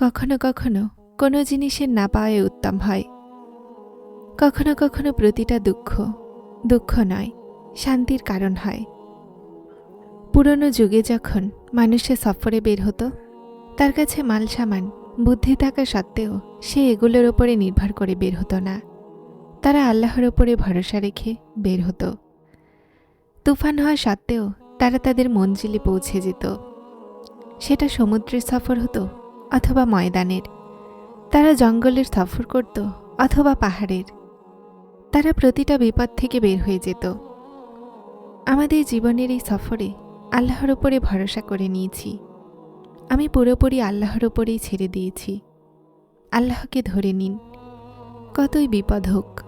কখনো কখনো কোনো জিনিসের না পাওয়াই উত্তম হয়। কখনো কখনো প্রতিটা দুঃখ দুঃখ নয়, শান্তির কারণ হয়। পুরনো যুগে যখন মানুষে সফরে বের হতো, তার কাছে মাল সামান, বুদ্ধি থাকা সত্ত্বেও সে এগুলোর ওপরে নির্ভর করে বের হতো না। তারা আল্লাহর ওপরে ভরসা রেখে বের হতো। তুফান হওয়া সত্ত্বেও তারা তাদের মঞ্জিলে পৌঁছে যেত। সেটা সমুদ্রের সফর হতো অথবা ময়দানের। তারা জঙ্গলের সফর করত অথবা পাহাড়ের। তারা প্রতিটা বিপদ থেকে বের হয়ে যেত। আমাদের জীবনের এই সফরে আল্লাহর ওপরে ভরসা করে নিয়েছি। আমি পুরোপুরি আল্লাহর ওপরেই ছেড়ে দিয়েছি। আল্লাহকে ধরে নিন। কতই বিপদ হোক,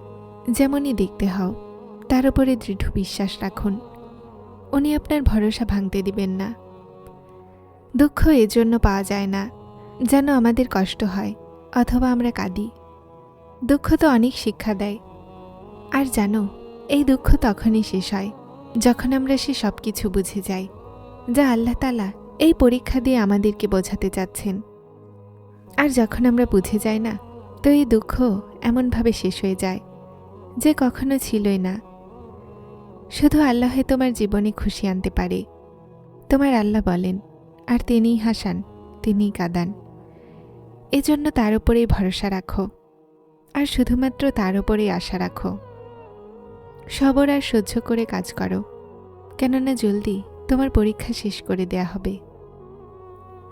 যেমনই দেখতে হও, তার উপরে দৃঢ় বিশ্বাস রাখুন। উনি আপনার ভরসা ভাঙতে দিবেন না। দুঃখ এজন্য পাওয়া যায় না। যেন আমাদের কষ্ট হয় অথবা আমরা কাঁদি। দুঃখ তো অনেক শিক্ষা দেয়। আর জানো, এই দুঃখ তখনই শেষ হয়, যখন আমরা সে সব কিছু বুঝে যাই, যা আল্লাহ তালা এই পরীক্ষা দিয়ে আমাদেরকে বোঝাতে চাচ্ছেন। আর যখন আমরা বুঝে যাই না, তো এই দুঃখ এমনভাবে শেষ হয়ে যায়, যে কখনো ছিলই না। শুধু আল্লাহ তোমার জীবনে খুশি আনতে পারে। তোমার আল্লাহ বলেন, আর তিনিই হাসান, তিনিই কাঁদান। এজন্য তার উপরেই ভরসা রাখো। আর শুধুমাত্র তার উপরেই আশা রাখো। সবর আর সহ্য করে কাজ করো। কেননা জলদি তোমার পরীক্ষা শেষ করে দেয়া হবে।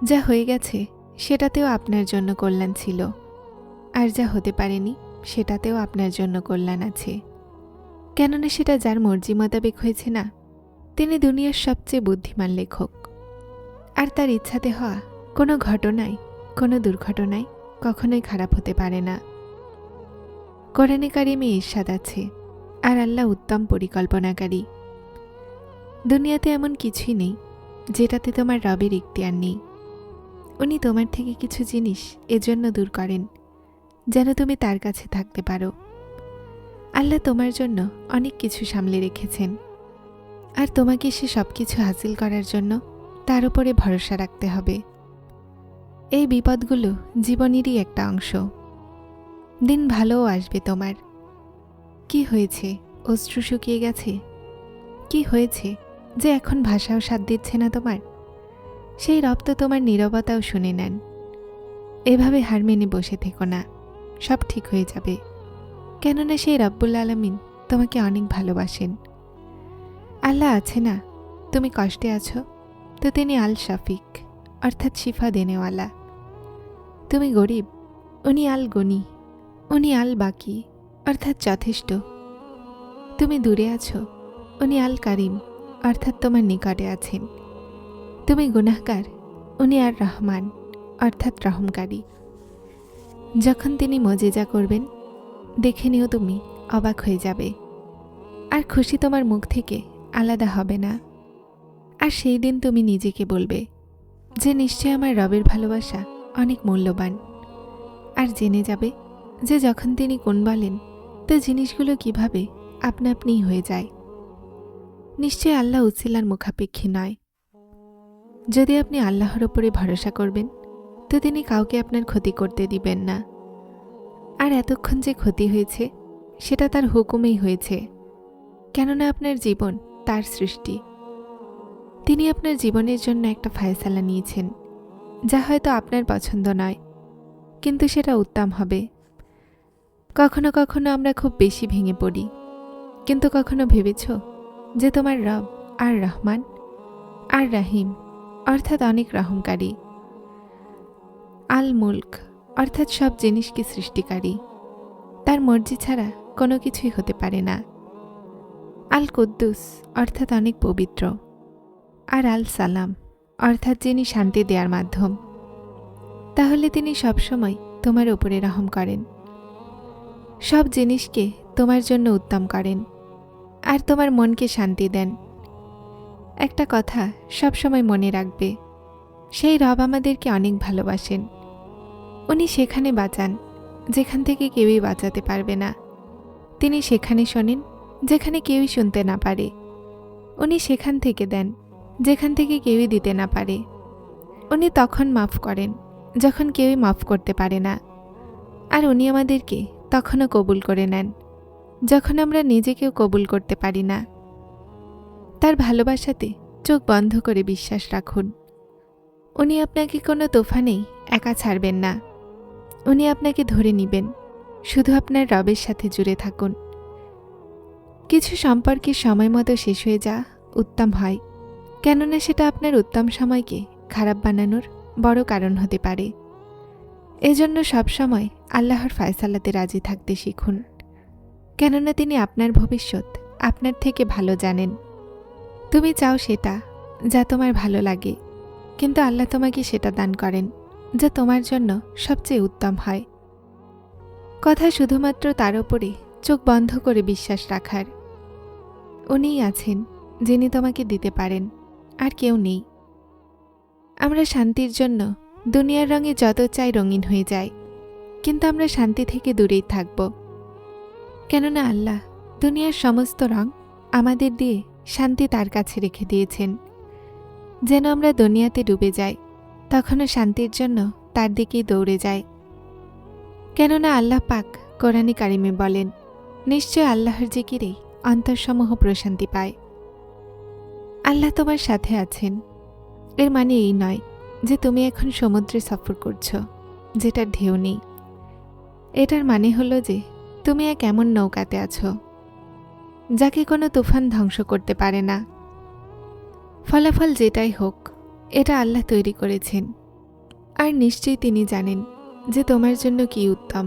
যা হয়ে গেছে, সেটাতেও আপনার জন্য কল্যাণ ছিল। আর যা হতে পারেনি, সেটাতেও আপনার জন্য কল্যাণ আছে। কেননা সেটা যার মর্জি মোতাবেক হয়েছে না, তিনি দুনিয়ার সবচেয়ে বুদ্ধিমান লেখক। আর তার ইচ্ছাতে হওয়া কোনো ঘটনায় কোনো দুর্ঘটনায় কখনোই খারাপ হতে পারে না। কোরআনে কারিমে ঈর্ষাদ আছে, আর আল্লাহ উত্তম পরিকল্পনাকারী। দুনিয়াতে এমন কিছুই নেই, যেটাতে তোমার রবের ইখতিয়ার নেই। উনি তোমার থেকে কিছু জিনিস এজন্য দূর করেন, যেন তুমি তার কাছে থাকতে পারো। আল্লাহ তোমার জন্য অনেক কিছু সামলে রেখেছেন, আর তোমাকে সে সব কিছু হাসিল করার জন্য তার উপরে ভরসা রাখতে হবে। এই বিপদগুলো জীবনেরই একটা অংশ। দিন ভালোও আসবে তোমার। কি হয়েছে? অশ্রু শুকিয়ে গেছে? কি হয়েছে? যে এখন ভাষাও সাথ দিচ্ছে না তোমার? সেই রব তো তোমার নীরবতাও শুনে নেন। এভাবে হার মেনে বসে থেকো না। সব ঠিক হয়ে যাবে। কেননা সেই রব্বুল আলমিন তোমাকে অনেক ভালোবাসেন। আল্লাহ আছে না? তুমি কষ্টে আছো? তো তিনি আল শাফিক অর্থাৎ শিফা দেনেওয়ালা। তুমি গরিব, উনি আল গনি, উনি আল বাকি, অর্থাৎ যথেষ্ট। তুমি দূরে আছো, উনি আল কারিম, অর্থাৎ তোমার নিকটে আছেন। তুমি গুনাহগার, উনি আর রহমান, অর্থাৎ রহমকারী। যখন তিনি মজেজা করবেন, দেখে নিও তুমি অবাক হয়ে যাবে। আর খুশি তোমার মুখ থেকে আলাদা হবে না। আর সেই দিন তুমি নিজেকে বলবে যে, নিশ্চয় আমার রবের ভালোবাসা অনেক মূল্যবান। আর জেনে যাবে যে যখন তিনি কোন বলেন তো জিনিসগুলো কীভাবে আপনা আপনিই হয়ে যায়। নিশ্চয় আল্লাহ উচিলার মুখাপেক্ষী নয়। যদি আপনি আল্লাহর ওপরে ভরসা করবেন, তো তিনি কাউকে আপনার ক্ষতি করতে দিবেন না। আর এতক্ষণ যে ক্ষতি হয়েছে, সেটা তার হুকুমেই হয়েছে। কেননা আপনার জীবন তার সৃষ্টি। তিনি আপনার জীবনের জন্য একটা ফায়সালা নিয়েছেন। যা হয়তো আপনার পছন্দ নয়, কিন্তু সেটা উত্তম হবে। কখনো কখনো আমরা খুব বেশি ভেঙে পড়ি, কিন্তু কখনো ভেবেছ যে তোমার রব আর রহমান আর রাহিম, অর্থাৎ অনেক রহমকারী আল মুল্ক অর্থাৎ সব জিনিসকে সৃষ্টিকারী। তার মর্জি ছাড়া কোনো কিছুই হতে পারে না। আল কুদ্দুস অর্থাৎ অনেক পবিত্র। আর আল সালাম অর্থাৎ যিনি শান্তি দেওয়ার মাধ্যম। তাহলে তিনি সবসময় তোমার উপরে রহম করেন। সব জিনিসকে তোমার জন্য উত্তম করেন আর তোমার মনকে শান্তি দেন। একটা কথা সবসময় মনে রাখবে, সেই রব আমাদেরকে অনেক ভালোবাসেন। উনি সেখানে বাঁচান, যেখান থেকে কেউই বাঁচাতে পারবে না। তিনি সেখানে শোনেন, যেখানে কেউই শুনতে না পারে। উনি সেখান থেকে দেন। যেখান থেকে কেউই দিতে না পারে। উনি তখন মাফ করেন, যখন কেউই মাফ করতে পারে না। আর উনি আমাদেরকে তখনও কবুল করে নেন, যখন আমরা নিজেকেও কবুল করতে পারি না। তার ভালোবাসাতে চোখ বন্ধ করে বিশ্বাস রাখুন। উনি আপনাকে কোনো তোফানেই একা ছাড়বেন না। উনি আপনাকে ধরে নিবেন, শুধু আপনার রবের সাথে জুড়ে থাকুন। কিছু সম্পর্কে সময় মতো শেষ হয়ে যা উত্তম হয়। কেননা সেটা আপনার উত্তম সময়কে খারাপ বানানোর বড় কারণ হতে পারে। এজন্য সবসময় আল্লাহর ফায়সালাতে রাজি থাকতে শিখুন। কেননা তিনি আপনার ভবিষ্যৎ আপনার থেকে ভালো জানেন। তুমি চাও সেটা যা তোমার ভালো লাগে, কিন্তু আল্লাহ তোমাকে সেটা দান করেন, যা তোমার জন্য সবচেয়ে উত্তম হয়। কথা শুধুমাত্র তার ওপরে চোখ বন্ধ করে বিশ্বাস রাখার। উনিই আছেন যিনি তোমাকে দিতে পারেন। আর কেউ নেই। আমরা শান্তির জন্য দুনিয়ার রঙে যত চাই রঙিন হয়ে যায় কিন্তু আমরা শান্তি থেকে দূরেই থাকব। কেননা আল্লাহ দুনিয়ার সমস্ত রং আমাদের দিয়ে শান্তি তার কাছে রেখে দিয়েছেন। যেন আমরা দুনিয়াতে ডুবে যাই, তখনও শান্তির জন্য তার দিকেই দৌড়ে যায় কেননা আল্লাহ পাক কোরআনী কারিমে বলেন, নিশ্চয় আল্লাহর জিকিরেই অন্তরসমূহ প্রশান্তি পায়। আল্লাহ তোমার সাথে আছেন। এর মানে এই নয় যে তুমি এখন সমুদ্রে সফর করছ, যেটার ঢেউ নেই। এটার মানে হলো যে তুমি এক এমন নৌকাতে আছো, যাকে কোনো তুফান ধ্বংস করতে পারে না। ফলাফল যেটাই হোক, এটা আল্লাহ তৈরি করেছেন। আর নিশ্চয়ই তিনি জানেন যে তোমার জন্য কি উত্তম।